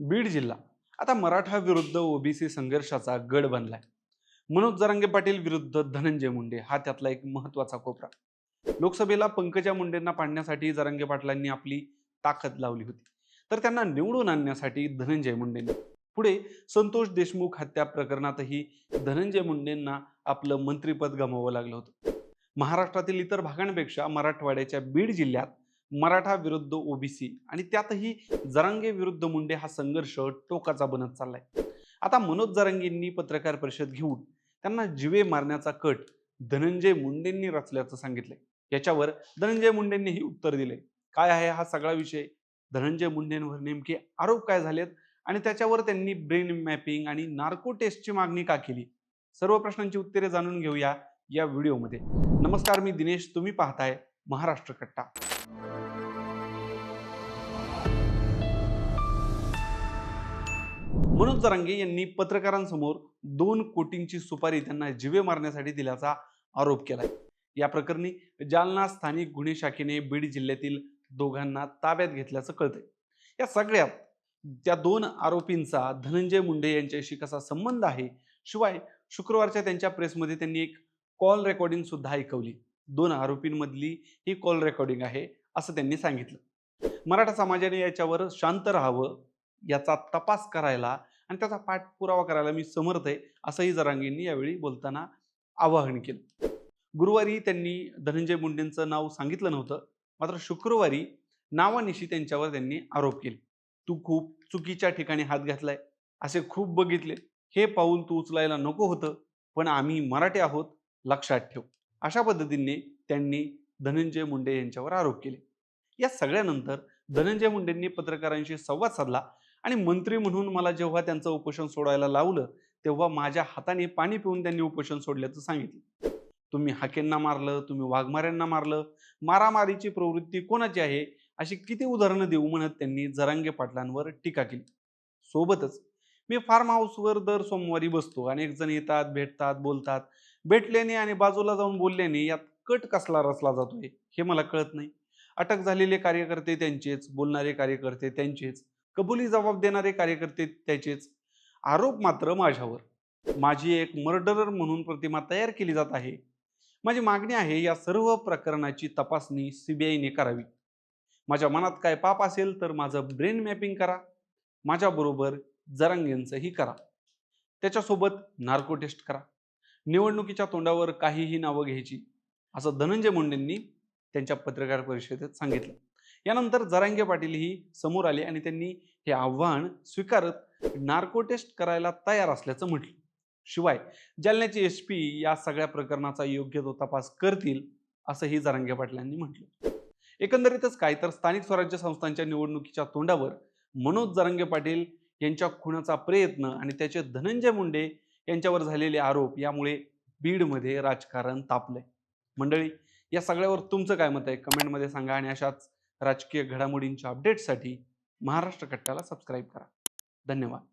बीड जिल्हा. आता मराठा विरुद्ध ओबीसी संघर्षाचा गड बनलाय. मनोज जरांगे पाटील विरुद्ध धनंजय मुंडे हा त्यातला एक महत्त्वाचा कोपरा. लोकसभेला पंकजा मुंडेंना पाडण्यासाठी जरांगे पाटलांनी आपली ताकद लावली होती. तर त्यांना निवडून आणण्यासाठी धनंजय मुंडेंनी. पुढे संतोष देशमुख हत्या प्रकरणातही धनंजय मुंडेंना आपलं मंत्रिपद गमावं लागलं होतं. महाराष्ट्रातील इतर भागांपेक्षा मराठवाड्याच्या बीड जिल्ह्यात मराठा विरुद्ध ओबीसी आणि त्यातही जरांगे विरुद्ध मुंडे हा संघर्ष टोकाचा बनत चाललाय. आता मनोज जरांगेंनी पत्रकार परिषद घेऊन त्यांना जिवे मारण्याचा कट धनंजय मुंडेंनी रचल्याचं सांगितलंय. याच्यावर धनंजय मुंडेंनीही उत्तर दिले काय आहे हा सगळा विषय? धनंजय मुंडेंवर नेमके आरोप काय झालेत? आणि त्याच्यावर त्यांनी ब्रेन मॅपिंग आणि नार्को टेस्टची मागणी का केली? सर्व प्रश्नांची उत्तरे जाणून घेऊया या व्हिडिओमध्ये. नमस्कार मी दिनेश. तुम्ही पाहताय महाराष्ट्र कट्टा. मनोज जरांगे यांनी पत्रकारांसमोर दोन कोटींची सुपारी त्यांना जिवे मारण्यासाठी दिल्याचा आरोप केलाय. या प्रकरणी जालना स्थानिक गुन्हे शाखेने बीड जिल्ह्यातील दोघांना ताब्यात घेतल्याचं कळतंय. या सगळ्यात त्या दोन आरोपींचा धनंजय मुंडे यांच्याशी कसा संबंध आहे शिवाय शुक्रवारच्या त्यांच्या प्रेसमध्ये त्यांनी एक कॉल रेकॉर्डिंग सुद्धा ऐकवली. दोन आरोपींमधली ही कॉल रेकॉर्डिंग आहे असं त्यांनी सांगितलं. मराठा समाजाने याच्यावर शांत राहावं याचा तपास करायला आणि त्याचा पाठपुरावा करायला मी समर्थ आहे असंही जरांगेंनी यावेळी बोलताना आवाहन केलं. गुरुवारी त्यांनी धनंजय मुंडेंचं नाव सांगितलं नव्हतं मात्र शुक्रवारी नावानिशी त्यांच्यावर त्यांनी आरोप केले. तू खूप चुकीच्या ठिकाणी हात घातलाय असे खूप बघितले. हे पाऊल तू उचलायला नको होतं पण आम्ही मराठी आहोत लक्षात ठेव. अशा पद्धतीने त्यांनी धनंजय मुंडे यांच्यावर आरोप केले. या सगळ्यानंतर धनंजय मुंडेंनी पत्रकारांशी संवाद साधला आणि मंत्री म्हणून मला जेव्हा त्यांचं उपोषण सोडायला लावलं तेव्हा माझ्या हाताने पाणी पिऊन त्यांनी उपोषण सोडल्याचं सांगितलं. तुम्ही हाकेंना मारलं तुम्ही वाघमाऱ्यांना मारलं मारामारीची प्रवृत्ती कोणाची आहे अशी किती उदाहरणं देऊ म्हणत त्यांनी जरांगे पाटलांवर टीका केली. सोबतच मी फार्म हाऊसवर दर सोमवारी बसतो. अनेक जण येतात भेटतात बोलतात. भेटल्याने आणि बाजूला जाऊन बोलल्याने यात कट कसला रचला जातोय हे मला कळत नाही. अटक झालेले कार्यकर्ते त्यांचेच बोलणारे कार्यकर्ते त्यांचेच. कबुली जबाब देणारे कार्यकर्ते त्याचेच. आरोप मात्र माझ्यावर. माझी एक मर्डरर म्हणून प्रतिमा तयार केली जात आहे. माझी मागणी आहे या सर्व प्रकरणाची तपासणी सीबीआयने करावी. माझ्या मनात काय पाप असेल तर माझं ब्रेन मॅपिंग करा. माझ्याबरोबर जरांगेंचंही करा. त्याच्यासोबत नार्को टेस्ट करा. निवडणुकीच्या तोंडावर काहीही नावं घ्यायची. असं धनंजय मुंडेंनी त्यांच्या पत्रकार परिषदेत सांगितलं. यानंतर जरांगे पाटीलही समोर आले आणि त्यांनी हे आव्हान स्वीकारत नार्को टेस्ट करायला तयार असल्याचं म्हटलं. शिवाय जालन्याचे एस पी या सगळ्या प्रकरणाचा योग्य तो तपास करतील असंही जरांगे पाटलांनी म्हटलं. एकंदरीतच काय तर स्थानिक स्वराज्य संस्थांच्या निवडणुकीच्या तोंडावर मनोज जरांगे पाटील यांच्या खुनाचा प्रयत्न आणि त्याचे धनंजय मुंडे यांच्यावर झालेले आरोप यामुळे बीडमध्ये राजकारण तापलंय. मंडळी या सगळ्यावर तुमचं काय मत आहे? कमेंटमध्ये सांगा आणि अशाच राजकीय घडामोडींच्या अपडेट्ससाठी महाराष्ट्र कट्ट्याला सबस्क्राईब करा. धन्यवाद.